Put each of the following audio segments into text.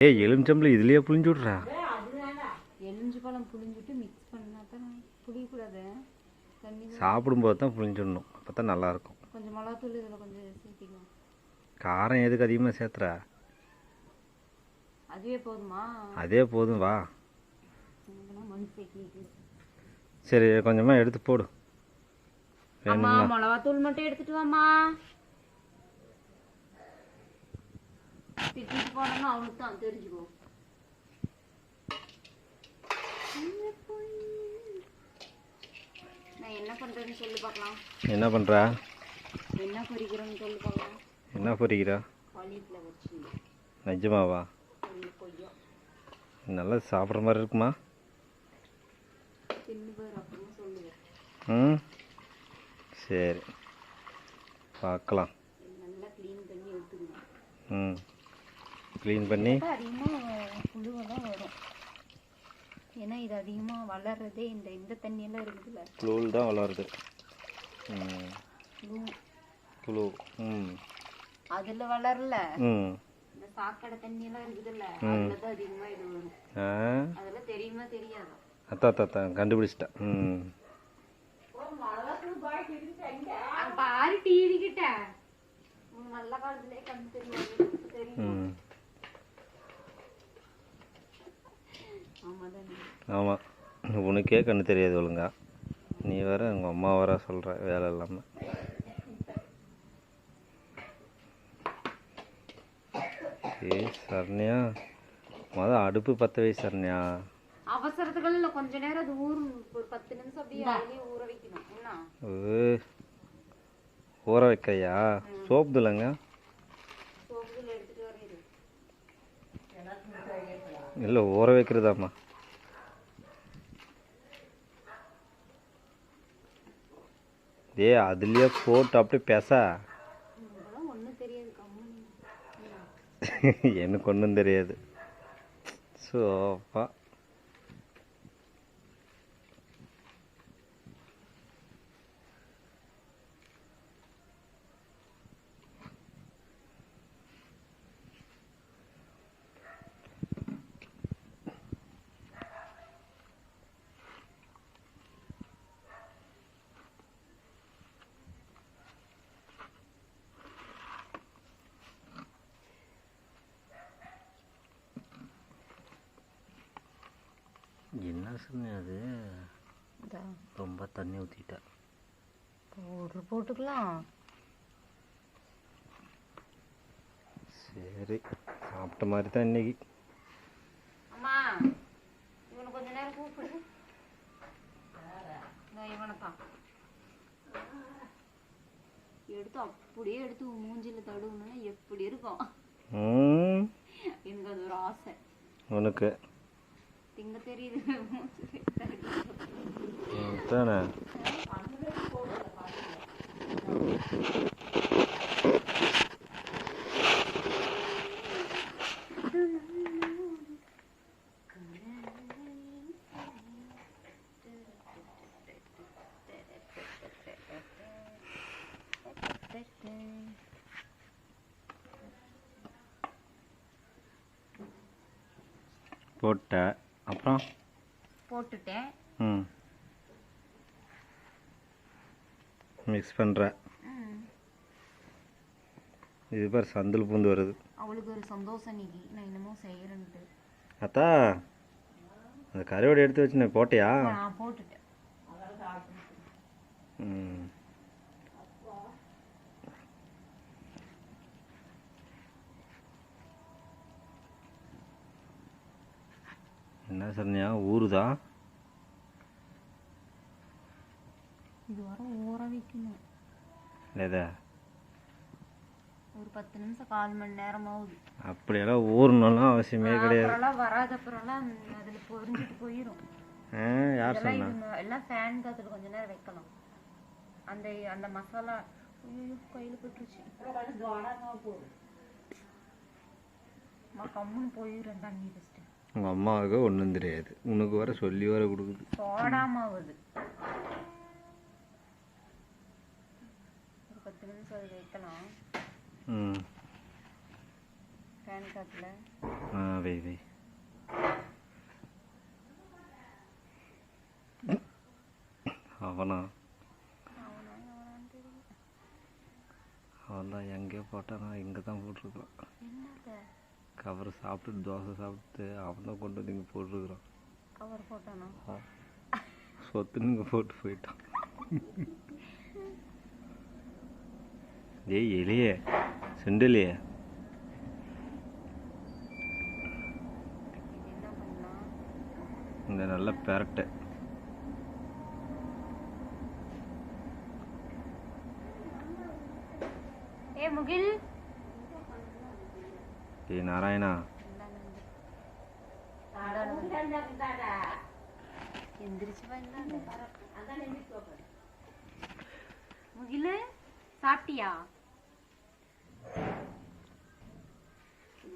ஏய் எலுமிச்சம்பளம் இதுலயே புளிஞ்சு விட்றா எலுமிச்சை பழம் புளிஞ்சிட்டு மிக்ஸ் பண்ணா தான் புளியக்கூடாது சாப்பிடும்போது தான் புளிஞ்சிடணும் அப்போ தான் நல்லாயிருக்கும். கொஞ்சம் மிளகாத்தூள் இதில் கொஞ்சம் சேர்த்திக்கலாம் காரம் எதுக்கு அதிகமாக சேர்த்துற? அதுவே போதுமா? அதே போதும் வா. சரி கொஞ்சமாக எடுத்து போடு. அம்மா வேணும்னா. மிளகாத்தூள் மட்டும் எடுத்துட்டு வாம்மா. திட்டிட்டு போனோம்னா அவனுக்கு தான் தெரிஞ்சுக்கோ நான் என்ன பண்றேன்னு சொல்லி பார்க்கலாம். என்ன பண்ணுறா என்ன பொரிக்கிறேன்னு சொல்லி பார்க்கலாம். என்ன பொரிக்கிறா காலிஃப்ளவர் சில்லி நிஜமாவா? நல்லா சாப்பிட்ற மாதிரி இருக்குமா? ம்? சரி. பார்க்கலாம். ம். க்ளீன் பண்ணி. அதிகமாக புழுவெல்லாம் வரும். ஏன்னா இது அதிகமாக வளர்றதே இந்த இந்த தண்ணியெல்லாம் இருக்குதுல்ல. புழு தான் வளருது. புழு புழு ம். அதில் வளரல. ம். இந்த சாக்கடை தண்ணியெல்லாம் இருக்குதுல்ல அதில் தான் அதிகமாக இது வரும். அதெல்லாம் தெரியுமா தெரியாதா? அத்தா அத்தா அத்தா கண்டுபிடிச்சிட்டேன் ம். பாரு டிவி கிட்ட. நல்ல காலத்திலே கண்ணு தெரியும் தெரியும் ம் ஆமாம் உனக்கே கண்ணு தெரியாது ஒழுங்கா. நீ வேற உங்கள் அம்மா வேற சொல்கிற வேலை இல்லாமல் ஏய் சரண்யா. மொத அடுப்பு பற்ற வை சரண்யா. அவசரத்துக்குள்ள இல்லை கொஞ்ச நேரம் அது ஊர் ஒரு பத்து நிமிஷம் அப்படியே அதுலேயே ஊற வைக்கணும். என்ன? ஊற வைக்கிறியா சோப்பு இல்லைங்க எடுத்துட்டு இல்லை ஊற வைக்கிறதாம்மா. ஏ அதுலேயே போட்டு அப்படியே பெசா. எனக்கு ஒன்றும் தெரியாது. சோப்பா என்ன சொன்ன அது ரொம்ப தண்ணி ஊற்றிட்டேன் பவுட்ரு போட்டுக்கலாம். சரி சாப்பிட்ட மாதிரி தான் இன்னைக்கு. அம்மா இவனை கொஞ்ச நேரம் கூப்பிடு. இவனை தான் எடுத்து அப்படியே எடுத்து மூஞ்சில தடுவணும்னா எப்படி இருக்கும்? எனக்கு அது ஒரு ஆசை. உனக்கு? திங்க தெரியுது. தானே போட்ட அப்புறம்? போட்டுட்டேன். ம். மிக்ஸ் பண்ணுற ம். இது பேர் சந்தில் பூந்து வருது. அவளுக்கு ஒரு சந்தோஷம் இன்னைக்கு நான் என்னமோ செய்யறேன்ட்டு அத்தா அந்த கறியோட எடுத்து வச்சு போட்டியா? நான் போட்டுட்டேன். என்ன சொன்னியா ஊறுதா? இது வர ஊற வைக்கணும். எதை ஒரு பத்து நிமிஷம் கால் மணி நேரம் ஆகுது அப்படியெல்லாம் ஊறணும்லாம் அவசியமே கிடையாது. அப்புறம்லாம் வராத அப்புறம்லாம் அதுல பொரிஞ்சிட்டு போயிடும் யார் சொன்னா? எல்லாம் ஃபேன் காத்துல கொஞ்ச நேரம் வைக்கலாம். அந்த அந்த மசாலா ஐயோ கையில பட்டுருச்சு. கம்முன்னு போயிடுறேன் தண்ணி ஃபஸ்ட்டு உங்கள் அம்மாவுக்கு ஒன்றும் தெரியாது. உனக்கு வர சொல்லி வர கொடுக்குது. சோடா மாவுது ஒரு பத்து நிமிஷம் அது வைக்கலாம். ம். ஃபேன் ஃபேன் காத்துல ஆ வை வை. அவனா? அவனா தான் எங்கேயோ போட்டானா இங்கே தான் போட்டிருக்கான். என்னது கவர் சாப்பிட்டு தோசை சாப்பிட்டு அவன் கொண்டு வந்து இங்கே போட்டிருக்கிறான் கவர் போட்டானா? சொத்துன்னு இங்கே போட்டு போயிட்டான். ஏய் எலியே செண்டிலியே. இந்த நல்ல பெரட்டை. ஏ முகில். ஏய் நாராயணா. முகிலு சாப்பிட்டியா?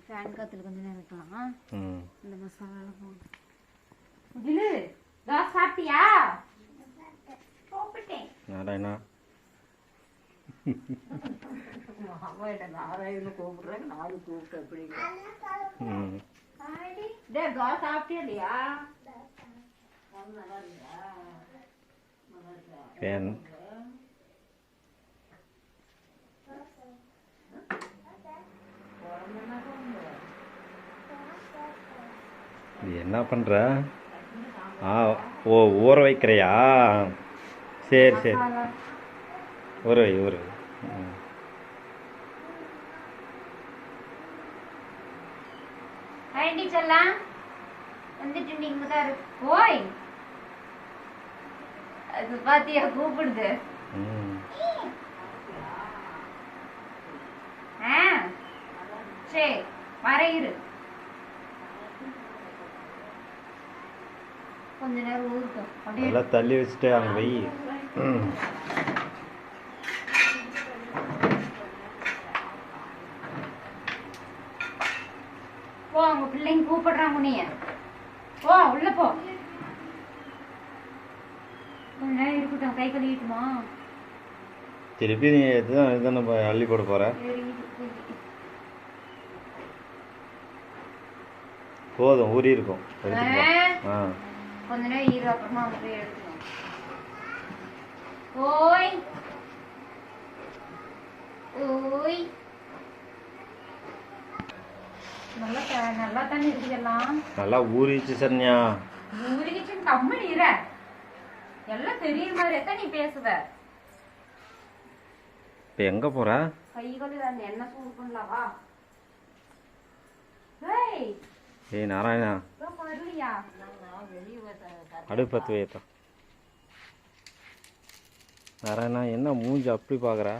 ஃபேன் காத்துல கொஞ்ச நேரம் இருக்கலாம். ம். இந்த மசாலா போடும் முகிலு தோசை சாப்பிட்டியா? சாப்பிட்டேன் நாராயணா. நாராயண கூப்பிடுறேன் நாலு கூப்பிட்டு அப்படிங்க ம் டே தோசை சாப்பிட்டியா இல்லையா ஃபேன் இது என்ன பண்ணுற ஆ ஓ ஊற வைக்கிறையா? சரி சரி. ஊற வை ஊற வை. ஓய். அது பாத்தியா கூப்பிடுது. ம். ஆ சரி வர இரு கொஞ்ச நேரம் ஊருக்கும் அப்படியே நல்லா தள்ளி வச்சுட்டு அங்கே வை. போ அவங்க பிள்ளைங்க கூப்பிடுறாங்க உன்னைய. போ உள்ள போ. நேரம் இருக்கட்டும் கை கழுவிட்டுமா? திருப்பி நீ இதுதான் இதுதானே அள்ளி போட இது. போதும் ஊறி இருக்கும். ஆ. கொஞ்ச நேரம் அப்புறமா போய் எடுத்துக்கலாம் ஓய். ஓய். நல்லா நல்லா தானே இருக்குது எல்லாம் நல்லா ஊறிச்சு சரண்யா. ஊருகிச்சு கம்மனி இர. எல்லாம் தெரியுற மாதிரி தான் நீ பேசுவ? இப்போ எங்கே போகிற கை கழுவி அந்த எண்ணெய் சூடு பண்ணலவா ஏய் ஏய் நாராயணா. வரலையா அடுப்பு பற்ற வைத்தா நாராயணா என்ன மூஞ்சி அப்படி பார்க்குற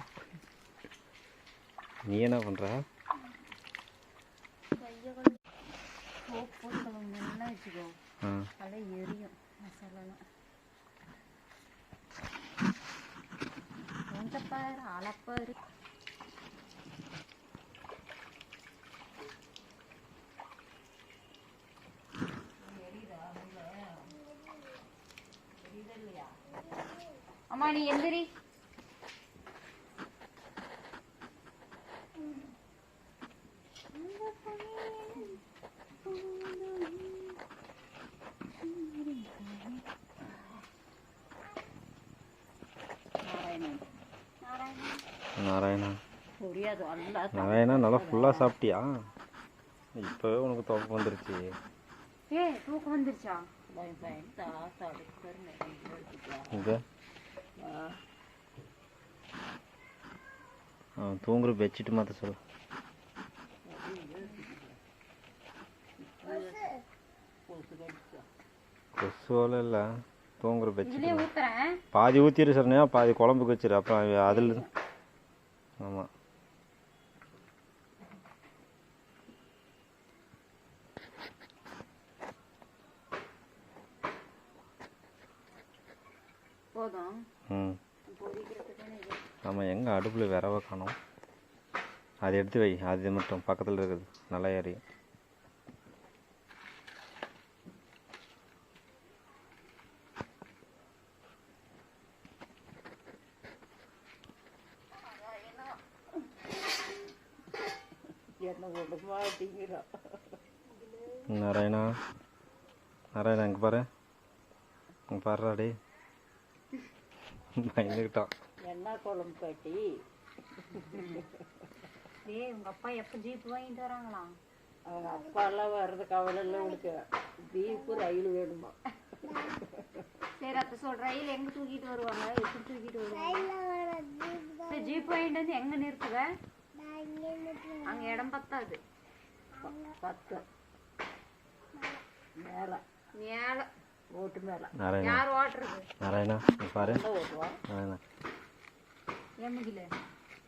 நீ என்ன பண்ணுற போட்டு நல்லா வச்சுக்கோ. நல்லா எரியும். மசாலாலாம். கொஞ்சம் பாரு அளப்பாரு அம்மா நீ எந்திரி நாராயணா நாராயணா நல்லா ஃபுல்லாக சாப்பிட்டியா? இப்போவே உனக்கு துவக்கம் வந்துருச்சு. ஏய் தூக்கம் வந்துருச்சா? இங்கே அவன் தூங்குற பெட்ஷீட் மாற்ற சொல்லு. கொசுவோல இல்லை. தூங்குற பெட்ஷீட் பாதி ஊற்றிடு சரணையா பாதி குழம்புக்கு வச்சிரு. அப்புறம் அதில் ஆமாம் போதும் ம். ஆமாம் எங்கே அடுப்பில் விரவ காணோம் அதை எடுத்து வை. அது மட்டும். பக்கத்தில் இருக்குது. நல்லா மாட்டேங்கிறோம் நாராயணா. நாராயணா இங்கே பாரு. இங்கே பாருடா டே பயந்துக்கிட்டான் என்ன குழம்பு கட்டி டேய் உங்க அப்பா எப்ப ஜீப் வாங்கிட்டு வராங்களாம் அவங்க அப்பாலாம் வர்றது கவலை இல்லை உனக்கு பீப்பு ரயில் வேணுமா? சரி அப்ப சொல்ற ரயில் எங்க தூக்கிட்டு வருவாங்க? எப்படி தூக்கிட்டு வருவாங்க? ஜீப் வாங்கிட்டு வந்து எங்க நிறுத்துவ? அங்க இடம் பத்தாது. பத்து மேலே. மேலே. நாராயணா. நாராயணா பாரு. நாராயணா. எம்முகில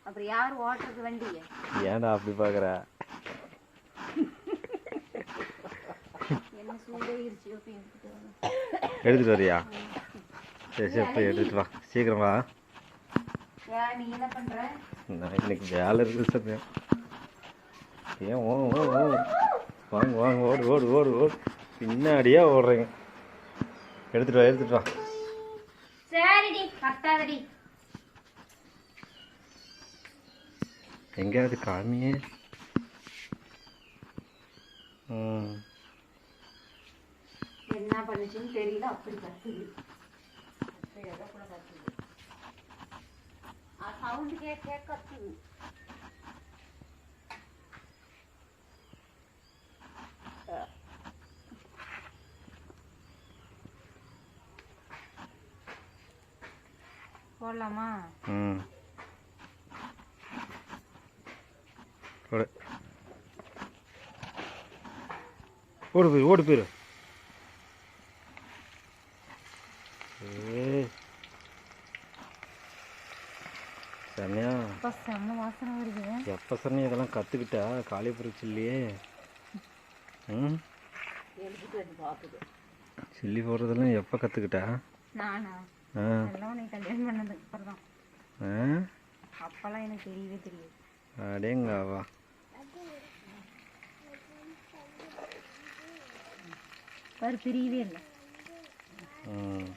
அப்புறம் யார் ஓட்டுறது வண்டிய? ஏன்டா அப்படி அப்படின்னு எடுத்துகிட்டு வரியா? சரி சரி போய் எடுத்துகிட்டு வா. சீக்கிரம் வா. ஏன் நீ என்ன பண்ற? நான் இன்னைக்கு வேலை இருக்குது சார் ஏன் ஓ ஓ? வாங்க வாங்க ஓடு ஓடு ஓடு ஓடு. பின்னாடியே ஓடுறீங்க. எடுத்துட்டு வா எடுத்துட்டு வா. சரிடி கத்தாதடி எங்கேயாவது காமியே. என்ன பண்ணுச்சுன்னு தெரியல அப்படி கத்துது. சவுண்டு கேட்க கத்துது. போடலாமா? ம். ஓடு ஓடு போயிரு. ஓடு போயிரு செம்ம வாசனை வருது. எப்போ இதெல்லாம் கற்றுக்கிட்டா காளிபுரி சில்லியே ம்? சில்லி போடுறதெல்லாம் எப்போ கற்றுக்கிட்டா நானா? உன்னை கல்யாணம் பண்ணதுக்கு அப்புறம் தான் அப்பெல்லாம் எனக்கு தெரியவே தெரியாது. அடேங்கவா. பாரு தெரியவே இல்லை. ம்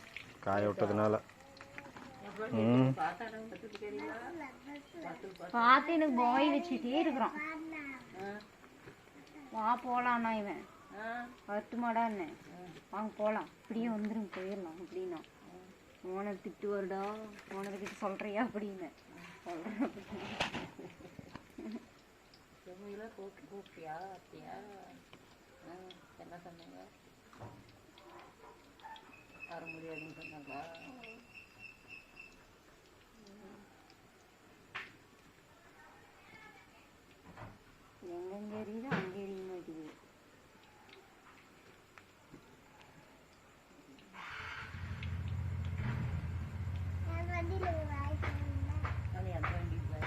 காய விட்டதுனால. ம். பார்த்து எனக்கு பாய் வச்சுட்டே இருக்கிறான். வா போலாம்னா இவன். வருத்தமாடா என்ன? வாங்க போலாம். இப்படியே வந்துரும் போயிடலாம் அப்படின்னா. ஓனை திட்டு வருடா ஓனதை கிட்ட சொல்றியா அப்படின்னு. சொல்றேன் செம்மையில் கூப்பிட்டு கூப்பிட்டியா ஆ, என்ன சொன்னீங்க? வர முடியாதுன்னு சொன்னாங்களா? எங்கெங்க எரியுது அங்கே எரிய மாட்டேங்குது ஆனால் எந்த வண்டி இல்லை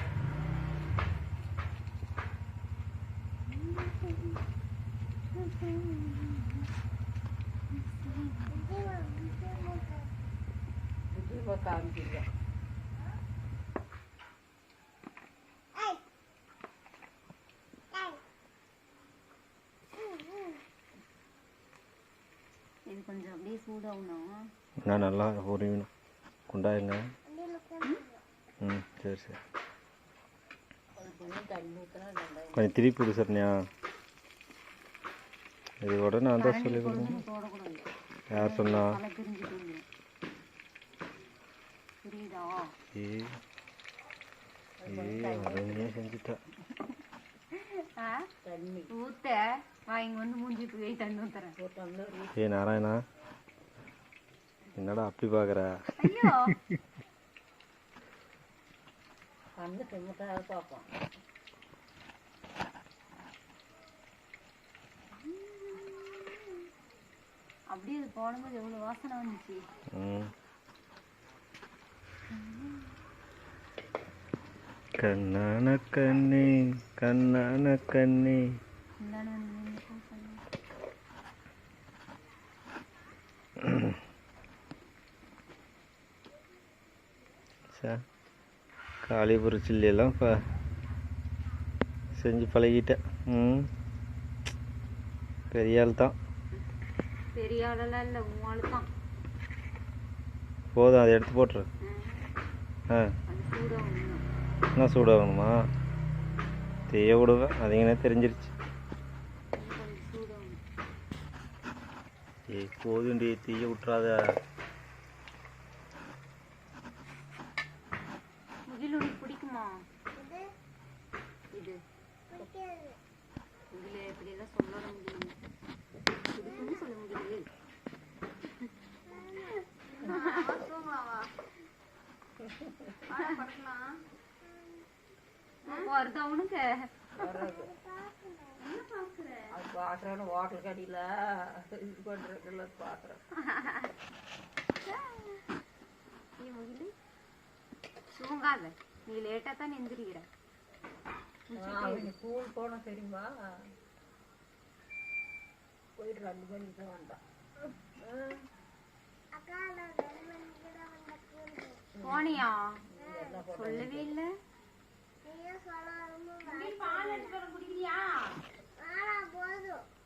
காமிச்சிருக்கேன் இது கொஞ்சம் அப்படியே சூடாகணும் நான் நல்லா உருவிணும் குண்டாயுங்க ம் சரி சரி. அது கொஞ்சம் திருப்பி விடு சரண்யா. இது கூட நான் தான் சொல்லி கொடுக்கணும் போடக்கூடாது. யார் சொன்னா? ஏ நாராயணா என்னடா அப்படி பார்க்குற ஐயோ கண்ணு செம்மத்தாக பார்ப்போம் அப்படியே அது போடும்போது எவ்வளவு வாசனை வந்துச்சு ம் கண்ணான கண்ணே கண்ணான கண்ணே. சார் காளிபுர சில்லியெல்லாம் இப்போ செஞ்சு பழகிட்டேன். ம். பெரிய ஆள் தான். பெரிய ஆளெல்லாம் இல்லை உன் தான் போதும் அதை எடுத்து போட்டுரு. ஆ. இன்னும் சூடாகணுமா? தேய விடுவேன் அதிகனே தெரிஞ்சிருச்சு. ஏய் போதும் தீய விட்றாத இது பண்ணுறதுல பார்க்குறேன் நீ முகில் தூங்காத நீ லேட்டா தான் எந்திரிக்கிற ஸ்கூல் போனோம் தெரியுமா போயிட்டு ரெண்டு மணிக்கு தான் வந்தான் போனியா சொல்லவே இல்ல ஒரு தோசை சாப்பிட்டு வரணுக்கிட்ட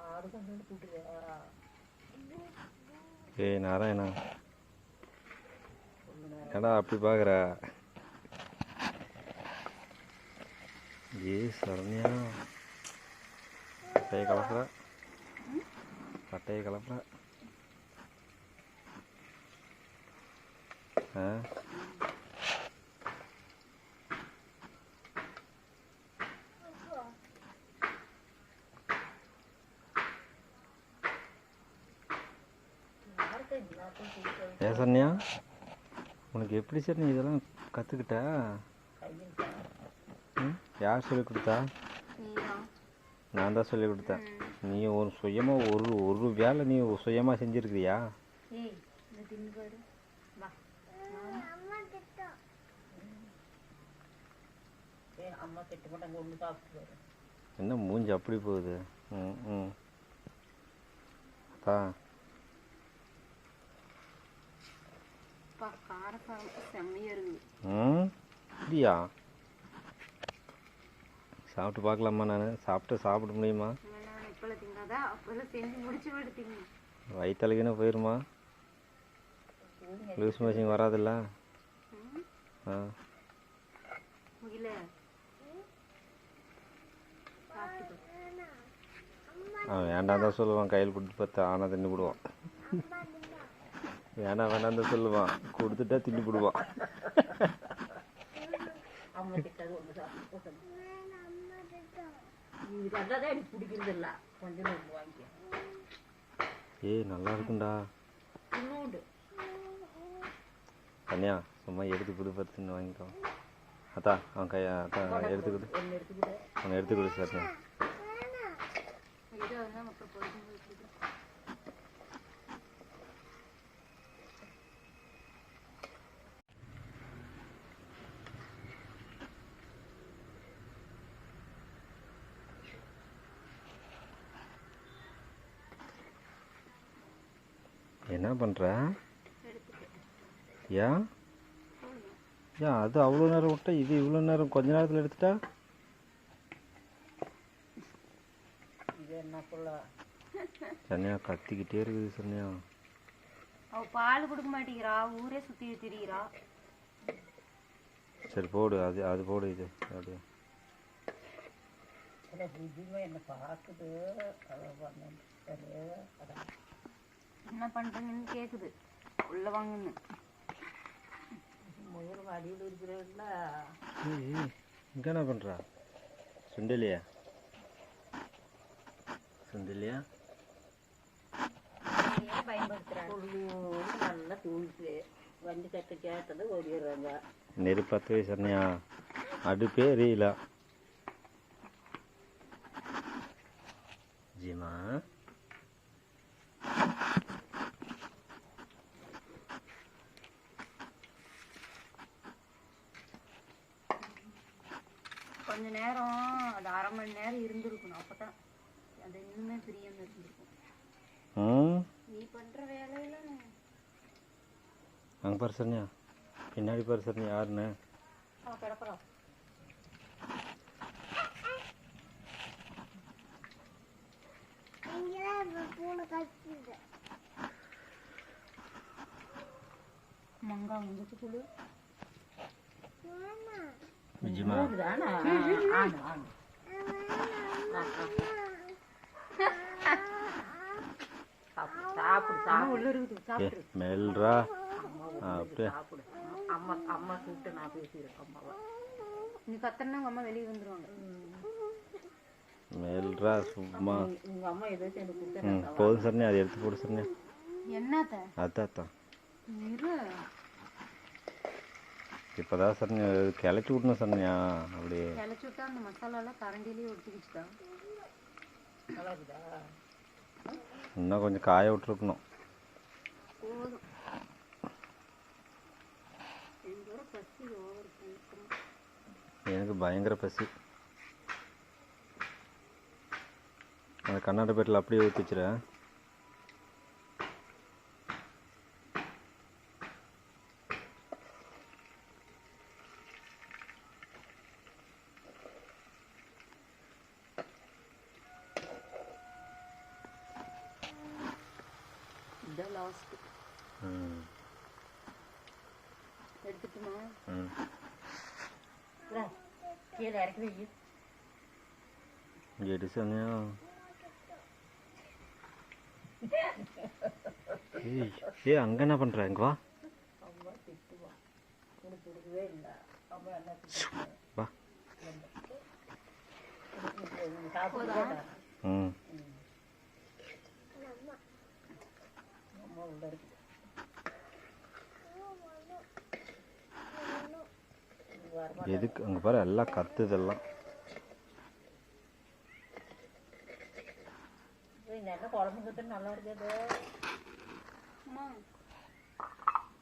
ஆறு கொண்டு வந்து கூட்டுறியா ஏய் நாராயணா ஏடா அப்படி பார்க்குற ஏ சரண்யா கட்டையை கலப்புற கட்டையை கலப்புற ஆ ஏ சரண்யா உனக்கு எப்படி சார் நீ இதெல்லாம் கற்றுக்கிட்ட ம்? யார் சொல்லி கொடுத்தா? நான் தான் சொல்லி கொடுத்தேன். நீ ஒரு சுயமாக ஒரு ஒரு வேலை நீ சுயமாக செஞ்சுருக்கிறியா? என்ன மூஞ்சி அப்படி போகுது? ம் ம். தா பா இருக்குது ம் அப்படியா? சாப்பிட்டு பார்க்கலாமா நான்? சாப்பிட்டு சாப்பிட முடியுமா? நான் இப்போல செஞ்சு முடிச்சு போயிருமா? லூஸ் மோஷன் வராதுல்ல? ஆ. அவன் வேண்டாம் தான் சொல்லுவான் கையில் பிடிச்சி பார்த்து ஆனால் தின்னு விடுவான் வேணாம் வேணாம் தான் சொல்லுவான். கொடுத்துட்டா தின்னு போடுவான். ஏய் நல்லா இருக்குண்டா இன்னொன்று கன்யா சும்மா எடுத்து கொடு பத்துன்னு வாங்கிக்கோ. அத்தா அவன் கையா அத்தா எடுத்து கொடு. அவன் எடுத்து கொடு சார் என்ன பண்ணுற ஏன் ஏன் அது அவ்வளோ நேரம் விட்டா இது இவ்வளோ நேரம் கொஞ்ச நேரத்தில் எடுத்துட்டா? சன்னியா கத்திக்கிட்டே இருக்குது சன்னியா அவ பால் கொடுக்க மாட்டேங்கிறா ஊரே சுத்தி திரிகிறா சரி போடு அது அது போடு இது அப்படியே. என்னை பார்க்குது அதை பண்ணேன் சரி அதான் என்ன பண்றீங்கன்னு கேக்குது. உள்ள வாங்கன்னு. முயல் அடியில் ஏய், இங்க என்ன பண்ணுறா சுண்டலியா? சுண்டலியா? நல்லா தூங்கிட்டு வண்டி கட்ட கேட்டது ஓடிடுறாங்க. நெருப்பத்து சன்னியா அடுப்பே எரியல. ஜிமா? நேரம் அது அரை மணி நேரம் இருந்திருக்கணும். அப்பதான் அது இன்னுமே பிரியாம இருந்திருக்கும். ம் நீ பண்ற வேலையில அங்கே பாரு சரண்யா. பின்னாடி பாரு சரண்யா யாருன்னு? கிடக்குறோம் மங்கா வந்துட்டு குழு சாப்பிட்டு மெல்றா அப்படியே சாப்பிடு அம்மா அம்மா கூப்பிட்டு நான் பேசியிருக்கேன் அம்மாவை நீ கத்தனா அம்மா வெளியே வந்துருவாங்க. மெல்றா சும்மா. உங்க அம்மா ஏதோ எனக்கு கொடுத்து ம் போதும் சரண்யா அதை எடுத்து போடு சரண்யா என்னத்த அதான் அதான் இரு இப்போதான் சரண்யா கிளச்சி விடணும் சரண்யா அப்படியே கிளச்சி விட்டா அந்த மசாலாலாம் கரண்டிலேயே ஒட்டிக்கிச்சுதா நல்லா இருக்குதா இன்னும் கொஞ்சம் காய விட்டுருக்கணும். எனக்கு பயங்கர பசி. அந்த கண்ணாடி பேட்டில் அப்படியே ஊற்றி வச்சுறேன் இதான் லாஸ்ட் ம் எடுத்துட்டுமா ம் இல்லை, கீழே இறக்கி வை எடு சரண்யா ஏய் ஏய் அங்கே என்ன பண்ணுற இங்கே வா அம்மா திட்டுவா உனக்கு கொடுக்கவே இல்லை அம்மா என்ன திட்டுவா வா சாப்பிடுதா ம் அம்மா உள்ள இருக்கு. வரமா எதுக்கு? அங்கே பாரு எல்லாம் கத்துதெல்லாம். கத்து நல்லா இருக்குது அம்மா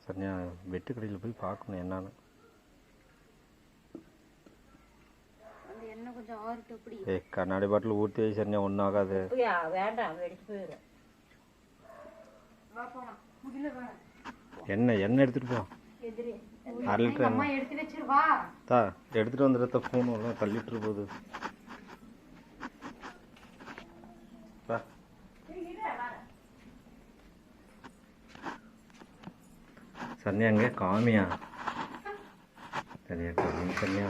சரண்யா வெட்டுக்கடையில் போய் பார்க்கணும் என்னன்னு. கண்ணாடி பாட்டில் ஊற்றி வை சரண்யா. ஒன்றும் ஆகாது. வேண்டாம் வெடிச்சு போயிடும் வேணாம் எண்ணெய் எடுத்துகிட்டு போ? அரை லிட்டர் தா எடுத்துகிட்டு வந்துடுத்த ஃபோன் எல்லாம் தள்ளிட்டு போகுது. வா. சன்னியா அங்கே காமியா? சரியா காமி சன்னியா.